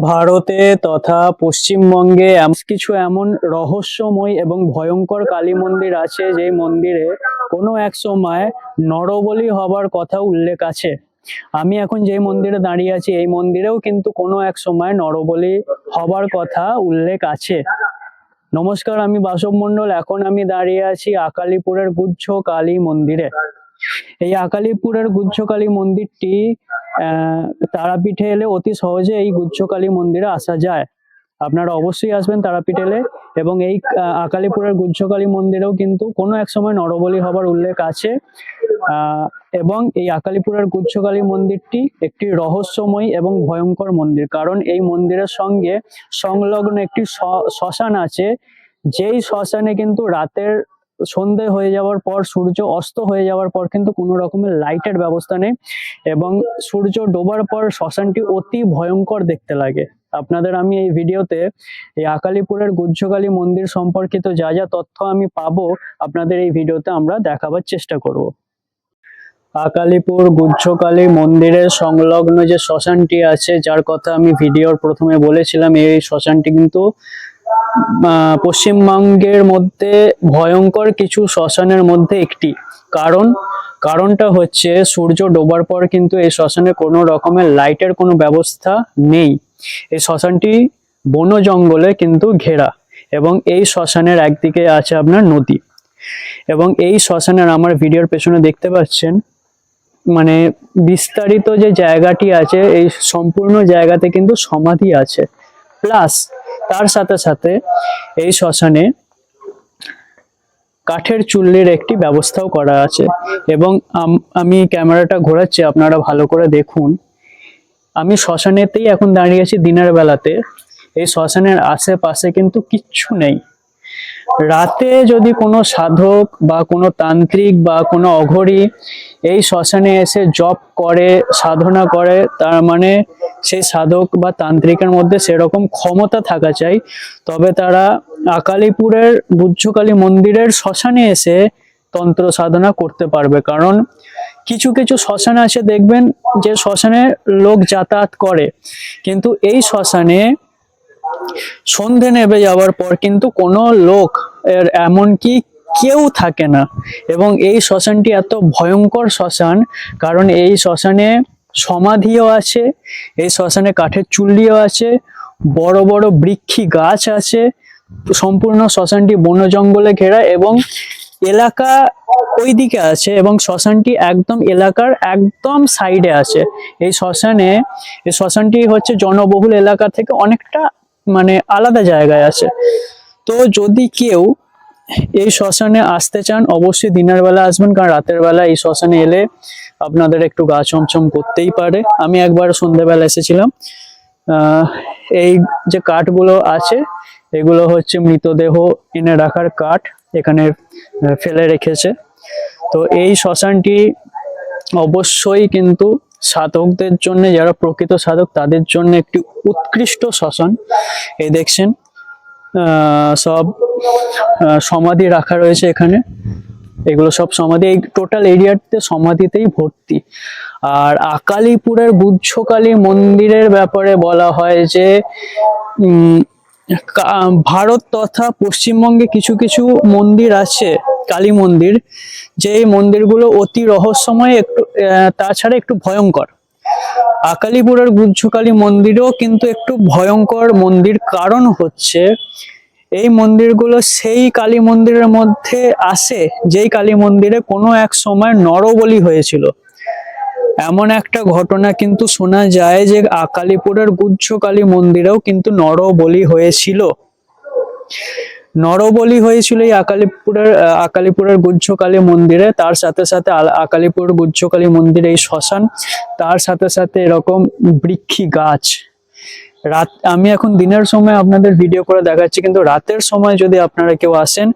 ভারতে তথা পশ্চিমবঙ্গে কিছু এমন রহস্যময় এবং ভয়ঙ্কর কালী মন্দির আছে যে মন্দিরে কোনো এক সময় নরবলি হবার কথা উল্লেখ আছে। আমি এখন যে মন্দিরে দাঁড়িয়ে আছি এই মন্দিরেও কিন্তু কোনো এক সময় নরবলি হবার কথা উল্লেখ আছে। নমস্কার আমি বাসব মন্ডল এখন আমি দাঁড়িয়ে আছি আকালিপুরের গুচ্ছ কালী মন্দিরে। এই আকালিপুরের গুচ্ছকালী মন্দিরটি আহ, তারাপীঠে এলে অতি সহজে এই গুচ্ছকালী মন্দিরে আসা যায়। আপনারা অবশ্যই আসবেন তারাপীঠ এলে এবং এই আকালিপুরের গুচ্ছকালী মন্দিরেও কিন্তু কোনো এক সময় নরবলি হবার উল্লেখ আছে। এবং এই আকালিপুরের গুচ্ছকালী মন্দিরটি একটি রহস্যময় এবং ভয়ঙ্কর মন্দির। কারণ এই মন্দিরের সঙ্গে সংলগ্ন একটি শ্মশান আছে। যেই শ্মশানে কিন্তু রাতের সন্ধে হয়ে যাওয়ার পর, সূর্য অস্ত হয়ে যাওয়ার পর কিন্তু কোনো রকমের লাইটের ব্যবস্থা নেই এবং সূর্য ডোবার পর শ্মশানটি অতি ভয়ঙ্কর দেখতে লাগে। আপনাদের আমি এই ভিডিওতে এই আকালিপুরের গুজ্জকালী মন্দির সম্পর্কিত যা যা তথ্য আমি পাবো, আপনাদের এই ভিডিওতে আমরা দেখাবার চেষ্টা করব। আকালিপুর গুজ্জকালী মন্দিরের সংলগ্ন যে শ্মশানটি আছে, যার কথা আমি ভিডিওর প্রথমে বলেছিলাম, এই শ্মশানটি কিন্তু পশ্চিমবঙ্গের মধ্যে ভয়ঙ্কর কিছু শ্মশানের মধ্যে একটি। কারণ, কারণটা হচ্ছে সূর্য ডোবার পর কিন্তু এই শ্মশানে কোনো রকমের লাইটের কোনো ব্যবস্থা নেই। এই শ্মশানটি বন জঙ্গলে কিন্তু ঘেরা এবং এই শ্মশানের একদিকে আছে আপনার নদী। এবং এই শ্মশানের আমার ভিডিওর পেছনে দেখতে পাচ্ছেন মানে বিস্তারিত যে জায়গাটি আছে, এই সম্পূর্ণ জায়গাতে কিন্তু সমাধি আছে। প্লাস তার সাথে সাথে এই শ্মশানে কাঠের চুল্লির একটি ব্যবস্থাও করা আছে। এবং আম- ক্যামেরাটা ঘোরাচ্ছি, আপনারা ভালো করে দেখুন। আমি শ্মশানেতেই এখন দাঁড়িয়ে আছি দিনের বেলাতে। এই শ্মশানের আশেপাশে কিন্তু কিচ্ছু নেই। রাতে যদি কোনো সাধক বা কোনো তান্ত্রিক বা কোনো অঘরী এই শ্মশানে এসে জপ করে, সাধনা করে, তার মানে সেই সাধক বা তান্ত্রিকের মধ্যে সেরকম ক্ষমতা থাকা চাই, তবে তারা আকালিপুরের বুদ্ধকালী মন্দিরের শ্মশানে এসে তন্ত্র সাধনা করতে পারবে। কারণ কিছু কিছু শ্মশান আছে দেখবেন যে শ্মশানে লোক যাতায়াত করে, কিন্তু এই শ্মশানে সন্ধে নেমে যাওয়ার পর কিন্তু কোনো লোক এর এমনকি কেউ থাকে না। এবং এই শ্মশানটি এত ভয়ঙ্কর শ্মশান, কারণ এই শ্মশানে সমাধিও আছে, এই শ্মশানে কাঠের চুল্লিও আছে, বড় বড় বৃক্ষি গাছ আছে, সম্পূর্ণ শ্মশানটি বন জঙ্গলে ঘেরা এবং এলাকা ওই দিকে আছে এবং শ্মশানটি একদম এলাকার একদম সাইডে আছে। এই শ্মশানে, এই শ্মশানটি হচ্ছে জনবহুল এলাকা থেকে অনেকটা মানে আলাদা জায়গায় আছে। তো যদি কেউ এই শ্মশানে আসতে চান, অবশ্যই দিনের বেলা আসবেন, কারণ রাতের বেলা এই শ্মশানে এলে আপনাদের একটু গা চমচম করতেই পারে। আমি একবার সন্ধ্যেবেলা এসেছিলাম। এই যে কাঠগুলো আছে, এগুলো হচ্ছে মৃতদেহ এনে রাখার কাঠ, এখানে ফেলে রেখেছে। তো এই শ্মশানটি অবশ্যই কিন্তু সাধকদের জন্য, যারা প্রকৃত সাধক, তাদের জন্য একটি উৎকৃষ্ট শ্মশান এই দেখছেন সব সমাধি রাখা রয়েছে এখানে। এগুলো সব সমাধি, এই টোটাল এরিয়াতে সমাধিতেই ভর্তি। আর আকালিপুরের গুচ্ছকালী মন্দিরের ব্যাপারে বলা হয় যে ভারত তথা পশ্চিমবঙ্গে কিছু কিছু মন্দির আছে। কালী মন্দির, যে এই মন্দিরগুলো অতি রহস্যময়, একটু তাছাড়া একটু ভয়ঙ্কর। আকালিপুরের গুজ্জকালী মন্দিরও কিন্তু একটু ভয়ঙ্কর মন্দির কারণ হচ্ছে, এই মন্দিরগুলো সেই কালী মন্দিরের মধ্যে আসে, যেই কালী মন্দিরে কোনো এক সময় নরবলি হয়েছিল। এমন একটা ঘটনা কিন্তু শোনা যায় যে আকালিপুরের গুজ্জকালী মন্দিরেও কিন্তু নরবলি হয়েছিল। নরবলি হয়েছিল এই আকালিপুরের আকালিপুরের গুজ্জকালী মন্দিরে। তার সাথে সাথে আকালিপুর গুজ্জকালী মন্দিরে এই শ্মশান। তার সাথে সাথে এরকম বৃক্ষি গাছ। রাত, আমি এখন দিনের সময় আপনাদের ভিডিও করে দেখাচ্ছি, কিন্তু রাতের সময় যদি আপনারা কেউ আসেন,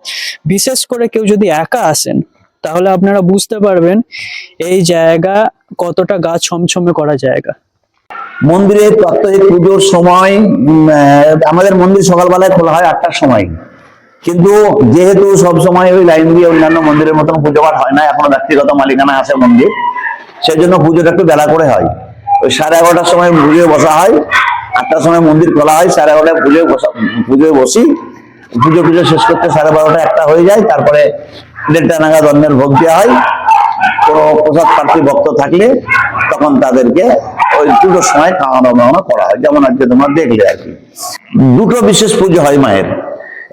বিশেষ করে কেউ যদি একা আসেন, তাহলে আপনারা বুঝতে পারবেন এই জায়গা কতটা গা ছমছমে করা জায়গা। মন্দিরের প্রাত্যহিক পুজোর সময় আমাদের মন্দির সকালবেলায় খোলা হয় আটটার সময়। কিন্তু যেহেতু সব সময় ওই লাইন দিয়ে অন্যান্য মন্দিরের মতন পুজো পাঠ হয় না, এখনও ব্যক্তিগত মালিকানা আছে মন্দির সেই জন্য পুজোটা একটু বেলা করে হয়। ওই সাড়ে এগারোটার সময় পুজো বসা হয়, আটটার সময় মন্দির খোলা হয়, সাড়ে এগারোটায় পুজোয় বসা, পুজোয় বসি। পুজো পুজো শেষ করতে সাড়ে বারোটা একটা হয়ে যায়, তারপরে দেড়টা নাগাদ অন্যের ভোগ দেওয়া হয়। কোনো প্রসাদ প্রার্থী ভক্ত থাকলে তখন তাদেরকে ওই দুটোর সময় খাওয়ানো দাওয়ানো করা হয়, যেমন আজকে তোমরা দেখলে আর কি। দুটো বিশেষ পুজো হয় মায়ের।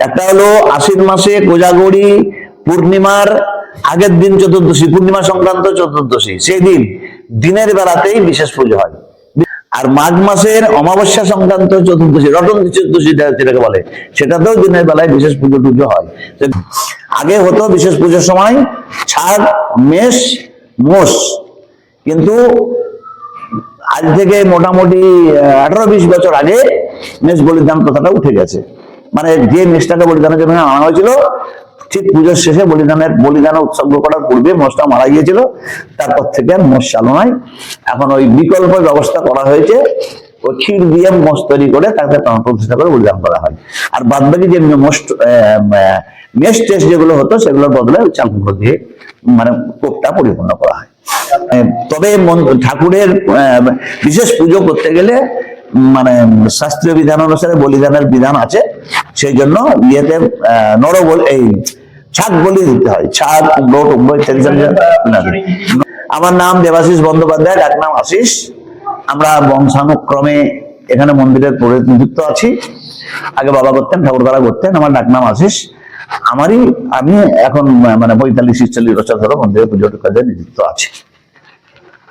একটা হলো আশ্বিন মাসে কোজাগরি, পূর্ণিমার আগের দিন চতুর্দশী, পূর্ণিমা সংক্রান্ত চতুর্দশী, সেই দিন দিনের বেলাতেই বিশেষ পুজো হয়। আর মাঘ মাসের অমাবস্যা সংক্রান্ত চতুর্দশী, রটন চতুর্দশী যেটাকে বলে, সেটাতেও দিনের বেলায় বিশেষ পুজো টুজো হয়। আগে হতো বিশেষ পুজোর সময় ছাড় মেষ, মোষ। কিন্তু আজ থেকে মোটামুটি আঠারো বিশ বছর আগে মেষ বলিদান প্রথাটা উঠে গেছে। মানে যে মেষটাকে বলিদানের জন্য আনা হয়েছিল, ঠিক পুজোর শেষে বলিদানের, বলিদান উৎসর্গ করার পূর্বে মোষটা মারা গিয়েছিল, তারপর থেকে আর মোষ চালু নয় এখন ওই বিকল্প ব্যবস্থা করা হয়েছে ক্ষীর দিয়ে তৈরি করে তাকে প্রাণ প্রতিষ্ঠা করে বলিদান করা হয়। আর বাদ বাকি যে টেস্ট যেগুলো হতো, সেগুলোর বদলে চাল দিয়ে মানে কোপটা পরিপূর্ণ করা হয়। তবে ঠাকুরের বিশেষ পুজো করতে গেলে মানে শাস্ত্রীয় বিধান অনুসারে বলিদানের বিধান আছে। সেই জন্য ইয়েতে আহ, নর এই ছাগ বলি দিতে হয়। ইত্যাদি ইত্যাদি। আমার নাম দেবাশিস বন্দ্যোপাধ্যায় ডাক নাম আশিস। আমরা বংশানুক্রমে এখানে মন্দিরের প্রতিনিধিত্ব আছি। আগে বাবা করতেন ঠাকুরদারা করতেন আমার ডাক নাম আশিস। আমারই আমি এখন মানে পঁয়তাল্লিশ ছিচল্লিশ বছর ধরে মন্দিরের পুজো কাজে নিযুক্ত আছি।